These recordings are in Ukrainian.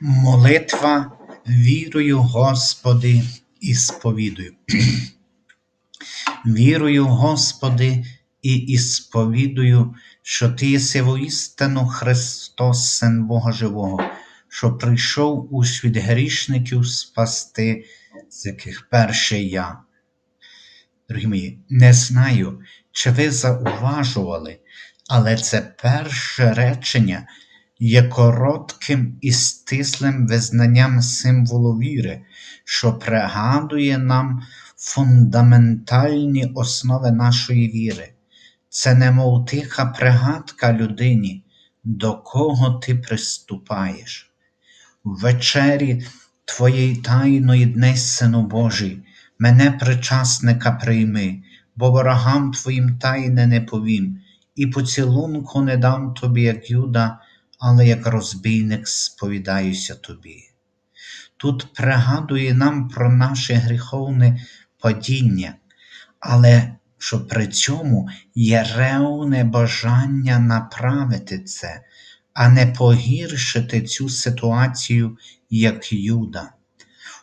Молитва вірую, Господи, і сповідую. Вірую, Господи, і ісповідую, що Ти єси воістину Христос, Син Бога Живого, що прийшов у світ грішників спасти, з яких перший я. Дорогі мої, не знаю, чи ви зауважували, але це перше речення є коротким і стислим визнанням символу віри, що пригадує нам фундаментальні основи нашої віри. Це немов тиха пригадка людині, до кого ти приступаєш. В вечері Твоєї тайної днесь, Сину Божий, мене причасника прийми, бо ворогам Твоїм тайне не повім, і поцілунку не дам тобі, як Юда, але як розбійник сповідаюся тобі. Тут пригадує нам про наше гріховне падіння, але що при цьому є ревне бажання направити це, а не погіршити цю ситуацію, як Юда.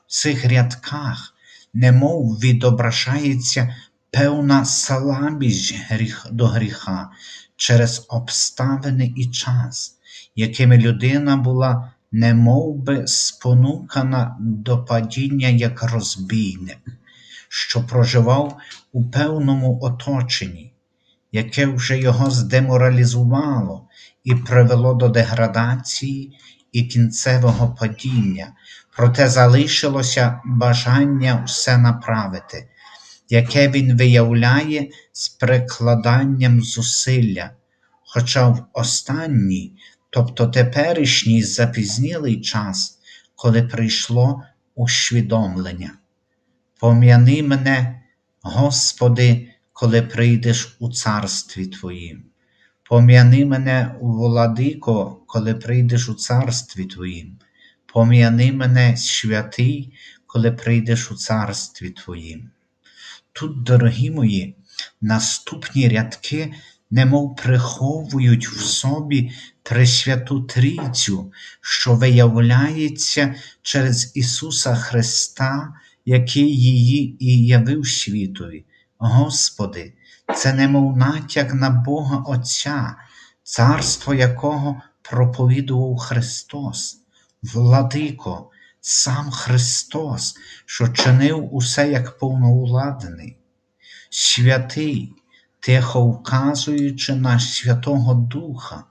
В цих рядках, немов відображається певна слабість до гріха через обставини і час, якими людина була немов би спонукана до падіння як розбійник, що проживав у певному оточенні, яке вже його здеморалізувало і привело до деградації і кінцевого падіння, проте залишилося бажання все направити, яке він виявляє з прикладанням зусилля, хоча в останній, тобто теперішній запізнілий час, коли прийшло усвідомлення. Пом'яни мене, Господи, коли прийдеш у царстві Твоїм. Пом'яни мене, владико, коли прийдеш у царстві Твоїм. Пом'яни мене, святий, коли прийдеш у царстві Твоїм. Тут, дорогі мої, наступні рядки немов приховують в собі Пресвяту Трійцю, що виявляється через Ісуса Христа, який її і явив світові. Господи, це немов натяк на Бога Отця, царство якого проповідував Христос, Владико, сам Христос, що чинив усе як повновладний, святий, тихо вказуючи на Святого Духа.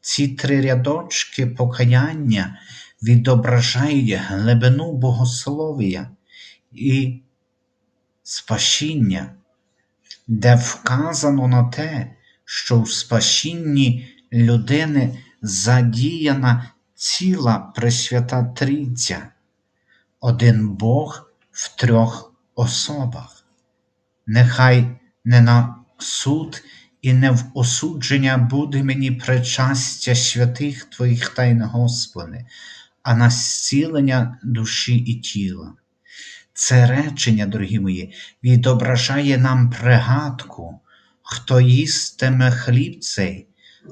Ці три рядочки покаяння відображають глибину богослов'я і спасіння, де вказано на те, що в спасінні людини задіяна ціла Пресвята Трійця, один Бог в трьох особах. Нехай не на суд і не в осудження буде мені причастя святих Твоїх тайн, Господи, а на зцілення душі і тіла. Це речення, дорогі мої, відображає нам пригадку, хто їстиме хліб цей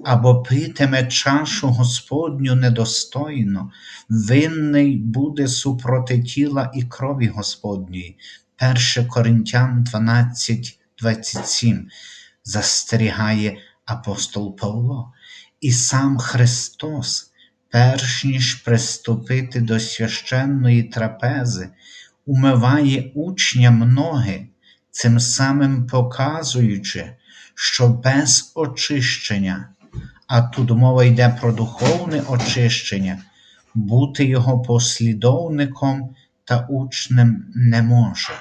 або питиме чашу Господню недостойно, винний буде супроти тіла і крові Господньої. 1 Коринтян 12, 27 застерігає апостол Павло, і сам Христос, перш ніж приступити до священної трапези, умиває учням ноги, цим самим показуючи, що без очищення, а тут мова йде про духовне очищення, бути його послідовником та учнем не може.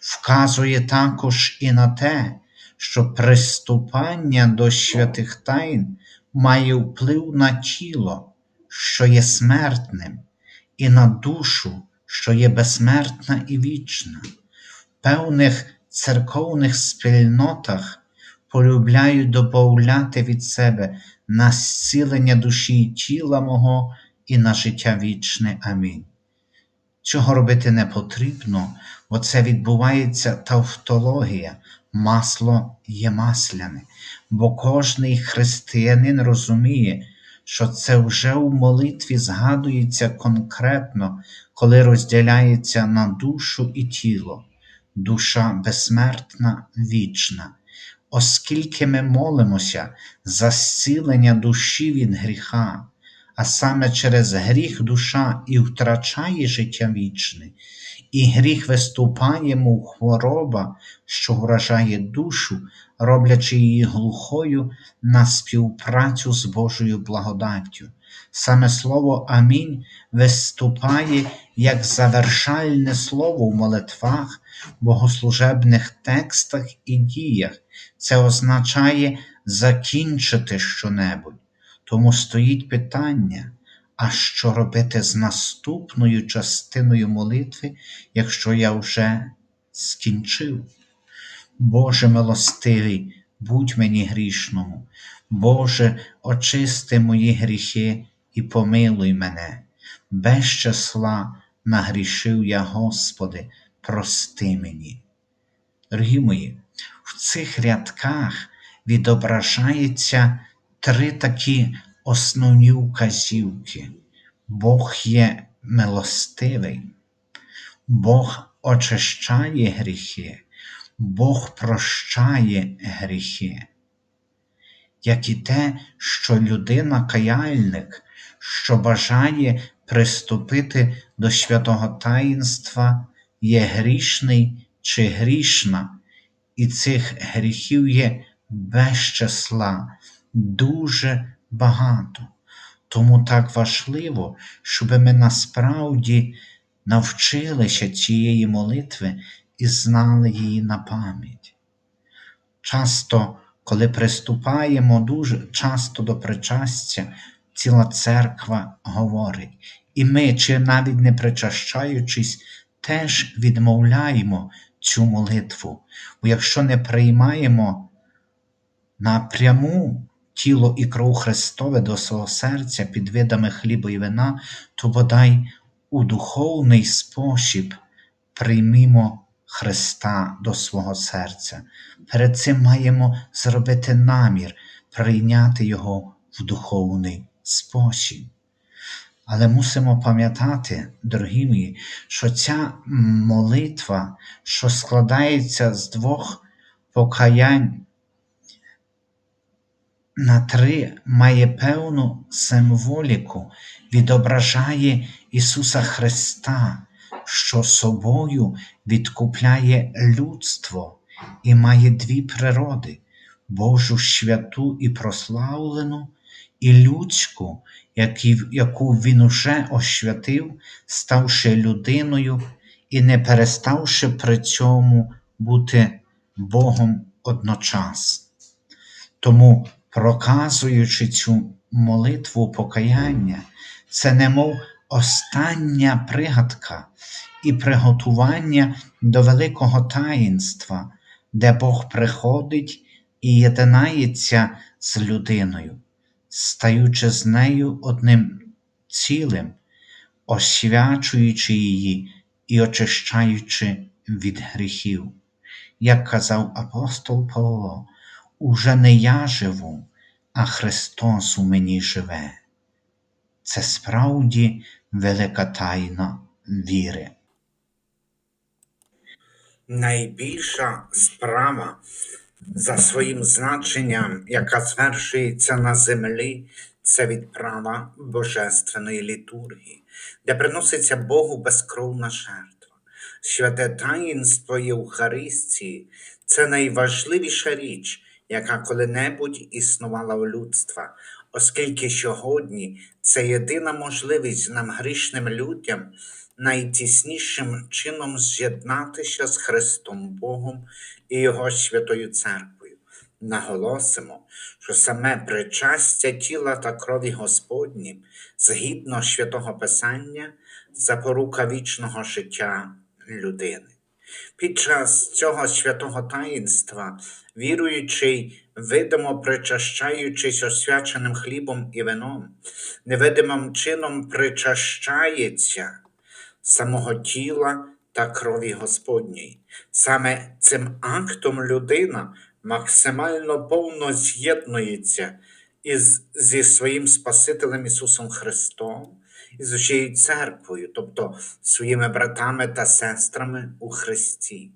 Вказує також і на те, що приступання до святих тайн має вплив на тіло, що є смертним, і на душу, що є безсмертна і вічна. В певних церковних спільнотах полюбляють добавляти від себе на зцілення душі і тіла мого і на життя вічне. Амінь. Цього робити не потрібно, бо це відбувається тавтологія, масло є масляне, бо кожний християнин розуміє, що це вже у молитві згадується конкретно, коли розділяється на душу і тіло, душа безсмертна, вічна. Оскільки ми молимося за зцілення душі від гріха, а саме через гріх душа і втрачає життя вічне, і гріх виступає, мов хвороба, що вражає душу, роблячи її глухою на співпрацю з Божою благодаттю. Саме слово Амінь виступає як завершальне слово в молитвах, богослужебних текстах і діях. Це означає закінчити щонебудь. Тому стоїть питання, а що робити з наступною частиною молитви, якщо я вже скінчив? Боже милостивий, будь мені грішному, Боже, очисти мої гріхи і помилуй мене. Без числа нагрішив я, Господи, прости мені. Дорогі мої, в цих рядках відображається три такі основні вказівки. Бог є милостивий, Бог очищає гріхи, Бог прощає гріхи, як і те, що людина каяльник, що бажає приступити до святого таїнства, є грішний чи грішна, і цих гріхів є без числа, дуже багато. Тому так важливо, щоб ми насправді навчилися цієї молитви і знали її на пам'ять. Часто, коли приступаємо дуже часто до причастя, ціла церква говорить, і ми, чи навіть не причащаючись, теж відмовляємо цю молитву, бо якщо не приймаємо напряму тіло і кров Христове до свого серця під видами хліба і вина, то бодай у духовний спосіб приймімо Христа до свого серця. Перед цим маємо зробити намір прийняти Його в духовний спосіб. Але мусимо пам'ятати, дорогі мої, що ця молитва, що складається з двох покаянь на три, має певну символіку, відображає Ісуса Христа, що собою відкупляє людство і має дві природи Божу святу і прославлену, і людську, яку Він уже освятив, ставши людиною і не переставши при цьому бути Богом одночасно. Тому, проказуючи цю молитву покаяння, це немов остання пригадка і приготування до великого таїнства, де Бог приходить і єднається з людиною, стаючи з нею одним цілим, освячуючи її і очищаючи від гріхів. Як казав апостол Павло, уже не я живу, а Христос у мені живе. Це справді велика тайна віри. Найбільша справа за своїм значенням, яка звершується на землі, це відправа Божественної літургії, де приноситься Богу безкровна жертва. Святе таїнство Євхаристії це найважливіша річ, яка коли-небудь існувала в людства, оскільки сьогодні це єдина можливість нам грішним людям найтіснішим чином з'єднатися з Христом Богом і Його Святою Церквою. Наголосимо, що саме причастя тіла та крові Господні, згідно святого Писання, запорука вічного життя людини. Під час цього святого таїнства, віруючий, видимо причащаючись освяченим хлібом і вином, невидимим чином причащається самого тіла та крові Господньої. Саме цим актом людина максимально повно з'єднується із, зі своїм Спасителем Ісусом Христом і з усією церквою, тобто своїми братами та сестрами у Христі.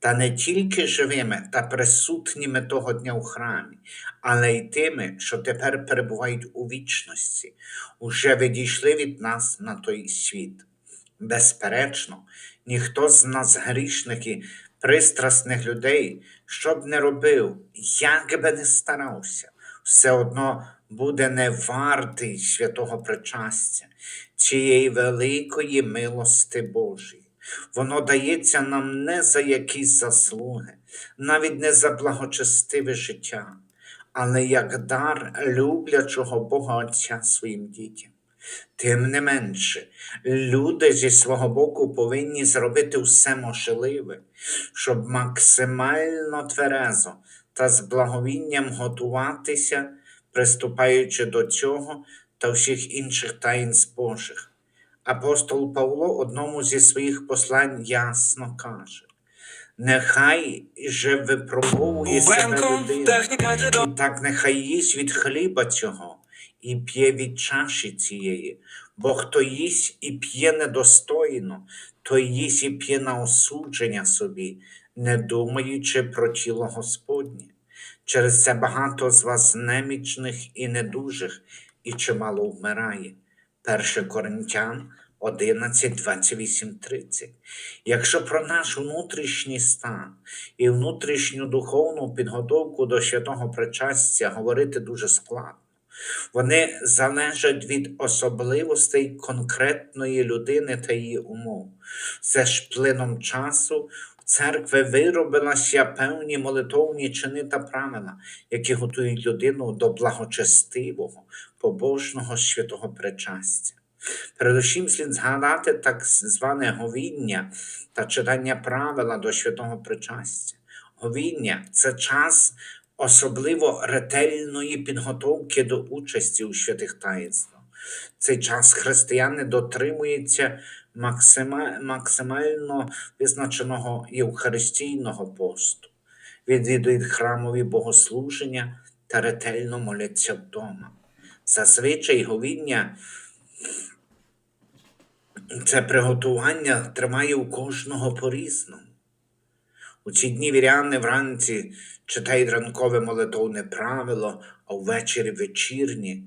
Та не тільки живими та присутніми того дня у храмі, але й тими, що тепер перебувають у вічності, уже відійшли від нас на той світ. Безперечно, ніхто з нас грішників, пристрасних людей, що б не робив, як би не старався, все одно буде не вартий святого причастя, цієї великої милости Божої. Воно дається нам не за якісь заслуги, навіть не за благочестиве життя, але як дар люблячого Бога Отця своїм дітям. Тим не менше, люди зі свого боку повинні зробити все можливе, щоб максимально тверезо та з благовінням готуватися, приступаючи до цього та всіх інших таїнств Божих. Апостол Павло одному зі своїх послань ясно каже: Нехай же випробовує себе людина, і так нехай їсть від хліба цього і п'є від чаші цієї, бо хто їсть і п'є недостойно, той їсть і п'є на осудження собі, не думаючи про тіло Господнє. Через це багато з вас немічних і недужих, і чимало вмирає. 1 Коринтян 11, 28, 30. Якщо про наш внутрішній стан і внутрішню духовну підготовку до святого причастя говорити дуже складно. Вони залежать від особливостей конкретної людини та її умов. Це ж плином часу в церкви виробилися певні молитовні чини та правила, які готують людину до благочестивого, побожного святого причастя. Передусім слід згадати так зване говіння та читання правила до святого причастя. Говіння це час особливо ретельної підготовки до участі у святих таїнствах. Цей час християни дотримуються максимально визначеного євхаристійного посту, відвідують храмові богослуження та ретельно моляться вдома. Зазвичай говіння це приготування тримає у кожного по-різному. У ці дні віряни вранці читають ранкове молитовне правило, а ввечері вечірні.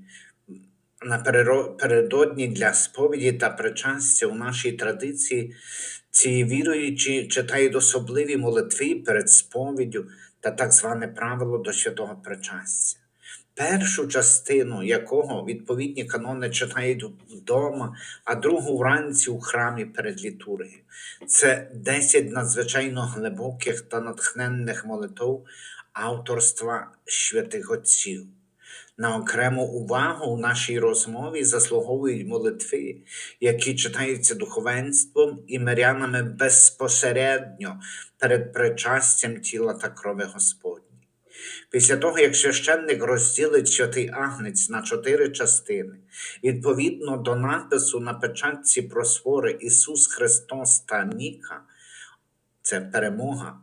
Напередодні для сповіді та причастя у нашій традиції ці віруючі читають особливі молитви перед сповіддю та так зване правило до святого причастя. Першу частину якого відповідні канони читають вдома, а другу вранці у храмі перед літургією. Це 10 надзвичайно глибоких та натхненних молитв авторства святих отців. На окрему увагу у нашій розмові заслуговують молитви, які читаються духовенством і мирянами безпосередньо перед причастям тіла та крови Господні. Після того, як священник розділить святий агнець на чотири частини, відповідно до напису на печатці просвори Ісус Христос та Ніка, це перемога,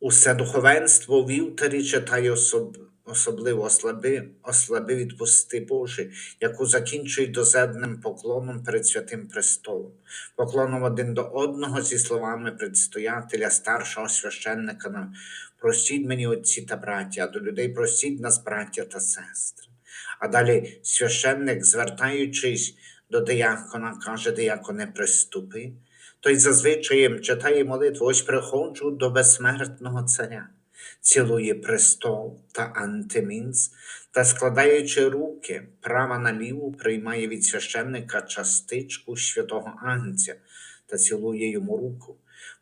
усе духовенство вівтарі читає особ, особливо ослаби, ослаби відпусти Божі, яку закінчують дозедним поклоном перед святим престолом, поклоном один до одного зі словами предстоятеля, старшого священника нам простіть мені отці та браття, а до людей простіть нас, браття та сестри. А далі священник, звертаючись до диякона, каже, дияконе, приступи. Той зазвичай читає молитву, ось приходжу до безсмертного царя, цілує престол та антимінс, та, складаючи руки права на ліву, приймає від священника частичку святого Агнця та цілує йому руку.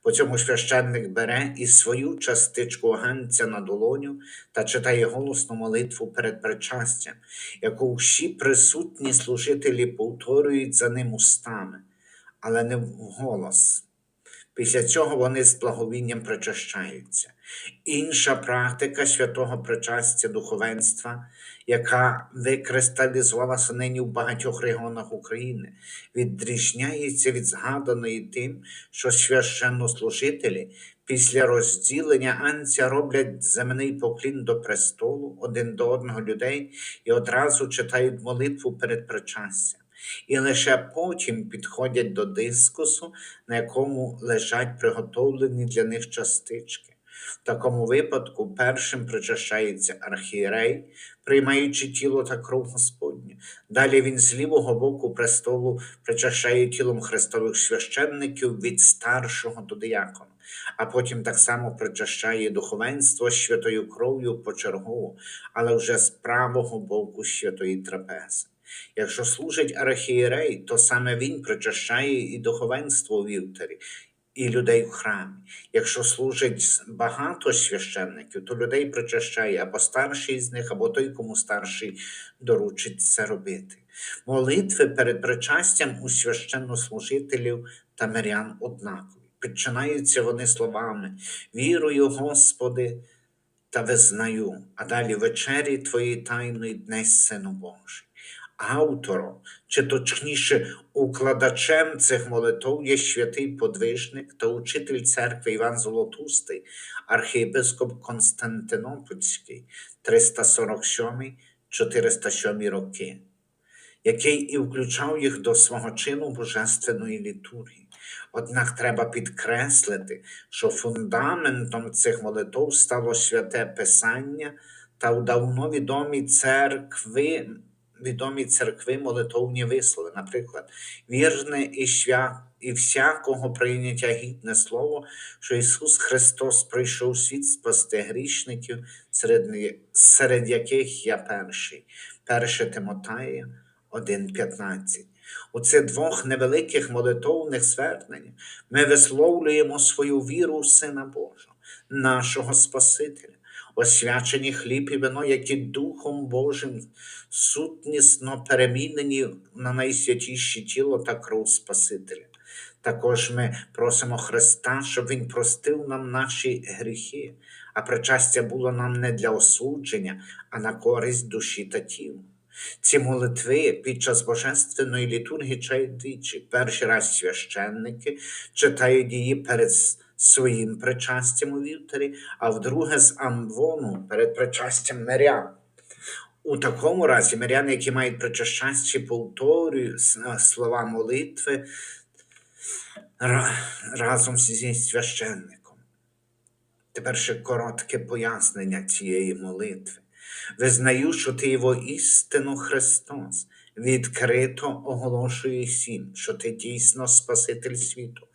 По цьому священник бере і свою частичку ганця на долоню та читає голосну молитву перед причастям, яку всі присутні служителі повторюють за ним устами, але не вголос. Після цього вони з благовінням причащаються. Інша практика святого причастя духовенства, яка викристалізувалася нині в багатьох регіонах України, відрізняється від згаданої тим, що священнослужителі Після розділення анця роблять земний поклін до престолу один до одного людей і одразу читають молитву перед причастям. І лише потім підходять до дискусу, на якому лежать приготовлені для них частички. В такому випадку першим причащається архієрей, приймаючи тіло та кров Господню. Далі він з лівого боку престолу причащає тілом христових священників від старшого до диякона, а потім так само причащає духовенство святою кров'ю почергово, але вже з правого боку святої трапези. Якщо служить архієрей, то саме він причащає і духовенство у вівтарі, і людей в храмі. Якщо служить багато священників, то людей причащає або старший з них, або той, кому старший доручить це робити. Молитви перед причастям у священнослужителів та мирян однакові. Починаються вони словами Вірую, Господи, та визнаю, а далі вечері Твої тайної днесь Сину Божий. Автором, чи точніше укладачем цих молитов є святий подвижник та учитель церкви Іван Золотустий, архієпископ Константинопольський 347-407 роки, який і включав їх до свого чину божественної літургії. Однак треба підкреслити, що фундаментом цих молитов стало святе Писання та у давно відомі церкви відомі церкви молитовні вислови, наприклад, вірне і свя, і всякого прийняття гідне слово, що Ісус Христос прийшов у світ спасти грішників, серед, серед яких я перший, 1 Тимотея 1,15. У цих двох невеликих молитовних зверненнях ми висловлюємо свою віру в Сина Божого, нашого Спасителя освячені хліб і вино, які Духом Божим сутнісно перемінені на найсвятіше тіло та кров Спасителя. Також ми просимо Христа, щоб Він простив нам наші гріхи, а причастя було нам не для осудження, а на користь душі та тіла. Ці молитви під час божественної літургії чають двічі. Перший раз священники читають її перед своїм причастям у вівтарі, а вдруге з амвону перед причастям мирян. У такому разі миряни, які мають причащасті, повторюють слова молитви разом зі священником. Тепер ще коротке пояснення цієї молитви. Визнаю, що ти його істину Христос, відкрито оголошую всім, що ти дійсно Спаситель світу,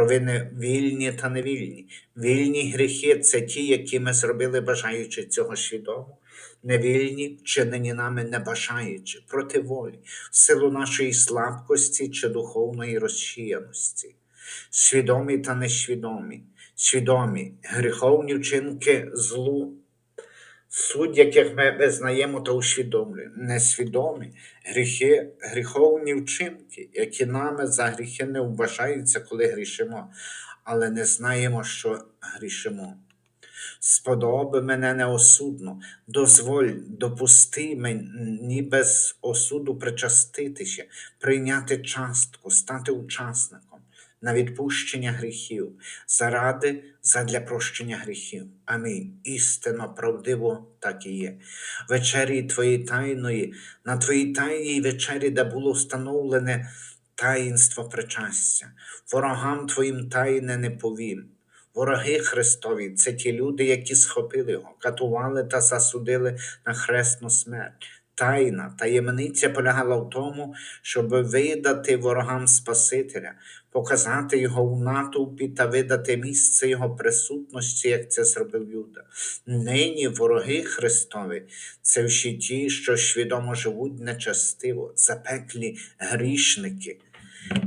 провини вільні та невільні. Вільні гріхи це ті, які ми зробили, бажаючи цього свідомо. Невільні, вчинені нами не бажаючи, проти волі, в силу нашої слабкості чи духовної розчияності, свідомі та несвідомі, свідомі, гріховні вчинки злу. Суть яких ми визнаємо та усвідомлюємо, несвідомі гріхи, гріховні вчинки, які нами за гріхи не вважаються, коли грішимо, але не знаємо, що грішимо. Сподоби мене неосудно, дозволь, допусти мені без осуду причаститися, прийняти частку, стати учасником на відпущення гріхів, заради задля прощення гріхів. Амінь. Істинно, правдиво так і є. Вечері Твоєї тайної, на Твоїй тайній вечері, де було встановлене таїнство причастя, ворогам Твоїм тайне не повім. Вороги Христові це ті люди, які схопили його, катували та засудили на хресну смерть. Тайна таємниця полягала в тому, щоб видати ворогам Спасителя, показати його у натовпі та видати місце його присутності, як це зробив Юда. Нині вороги Христові це всі ті, що свідомо живуть нечастиво, запеклі грішники.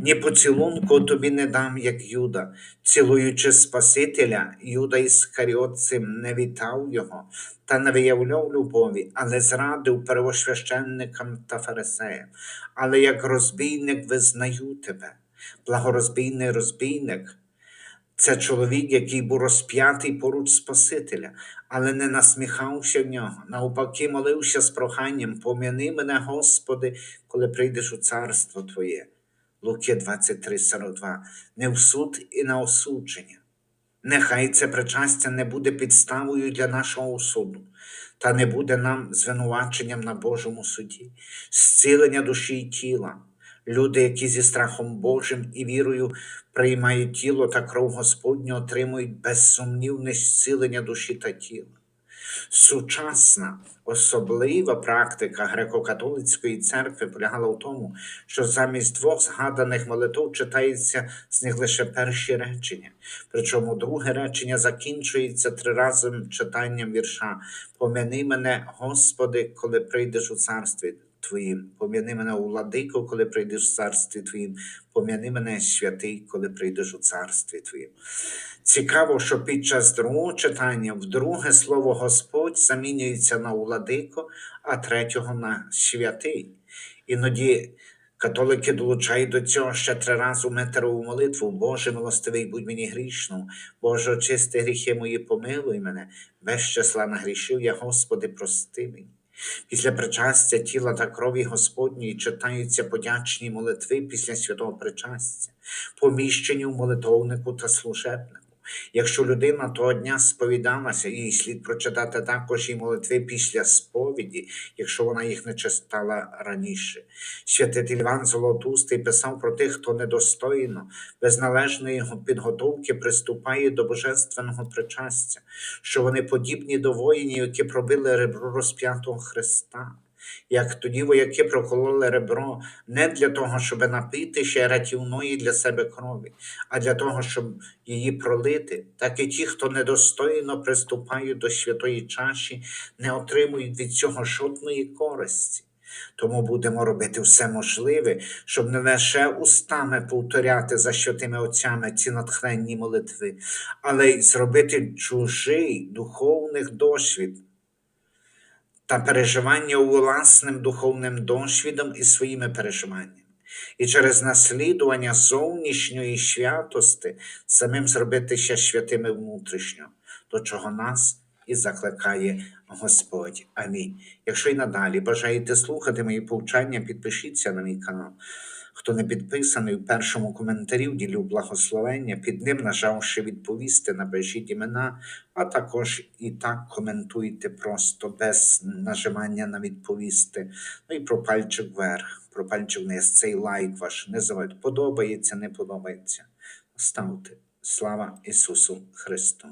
Ні поцілунку тобі не дам, як Юда, цілуючи Спасителя, Юда Іскаріот цим не вітав його та не виявляв любові, але зрадив первосвященникам та фарисеям. Але як розбійник визнаю тебе, благорозбійний розбійник. Це чоловік, який був розп'ятий поруч Спасителя, але не насміхався в нього. Навпаки, молився з проханням, пом'яни мене, Господи, коли прийдеш у царство Твоє. Луки 23, 42, не в суд і на осудження. Нехай це причастя не буде підставою для нашого суду, та не буде нам звинуваченням на Божому суді, зцілення душі і тіла. Люди, які зі страхом Божим і вірою приймають тіло та кров Господню, отримують безсумнівне зцілення душі та тіла. Сучасна особлива практика греко-католицької церкви полягала в тому, що замість двох згаданих молитв читається з них лише перші речення. Причому друге речення закінчується триразовим читанням вірша Пом'яни мене, Господи, коли прийдеш у царстві Твоїм, пом'яни мене у владико, коли прийдеш у царстві Твоїм, пом'яни мене святий, коли прийдеш у царстві Твоїм. Цікаво, що під час другого читання вдруге слово Господь замінюється на владико, а третього на святий. Іноді католики долучають до цього ще три рази метрову молитву. Боже милостивий, будь мені грішну, Боже, очисти гріхи мої, помилуй мене, без числа нагрішив я, Господи, прости мені. Після причастя тіла та крові Господньої читаються подячні молитви після святого причастя, поміщені в молитовнику та служебнику. Якщо людина того дня сповідалася, їй слід прочитати також і молитви після сповіді, якщо вона їх не читала раніше. Святитель Іван Золотустий писав про тих, хто недостойно, без належної підготовки приступає до божественного причастя, що вони подібні до воїнів, які пробили ребро розп'ятого Христа. Як тоді вояки прокололи ребро не для того, щоб напити ще рятівної для себе крові, а для того, щоб її пролити, так і ті, хто недостойно приступають до святої чаші, не отримують від цього жодної користі. Тому будемо робити все можливе, щоб не лише устами повторяти за святими отцями ці натхненні молитви, але й зробити чужий духовних досвід та переживання власним духовним досвідом і своїми переживаннями. І через наслідування зовнішньої святости самим зробити ще святими внутрішньо, до чого нас і закликає Господь. Амінь. Якщо й надалі бажаєте слухати мої повчання, підпишіться на мій канал. Хто не підписаний, в першому коментарі ділю благословення, під ним нажавши відповісти, напишіть імена, а також і так коментуйте просто без нажимання на відповісти. Ну і про пальчик вверх, про пальчик вниз, цей лайк ваш не забудьте. Подобається, не подобається. Ставте. Слава Ісусу Христу!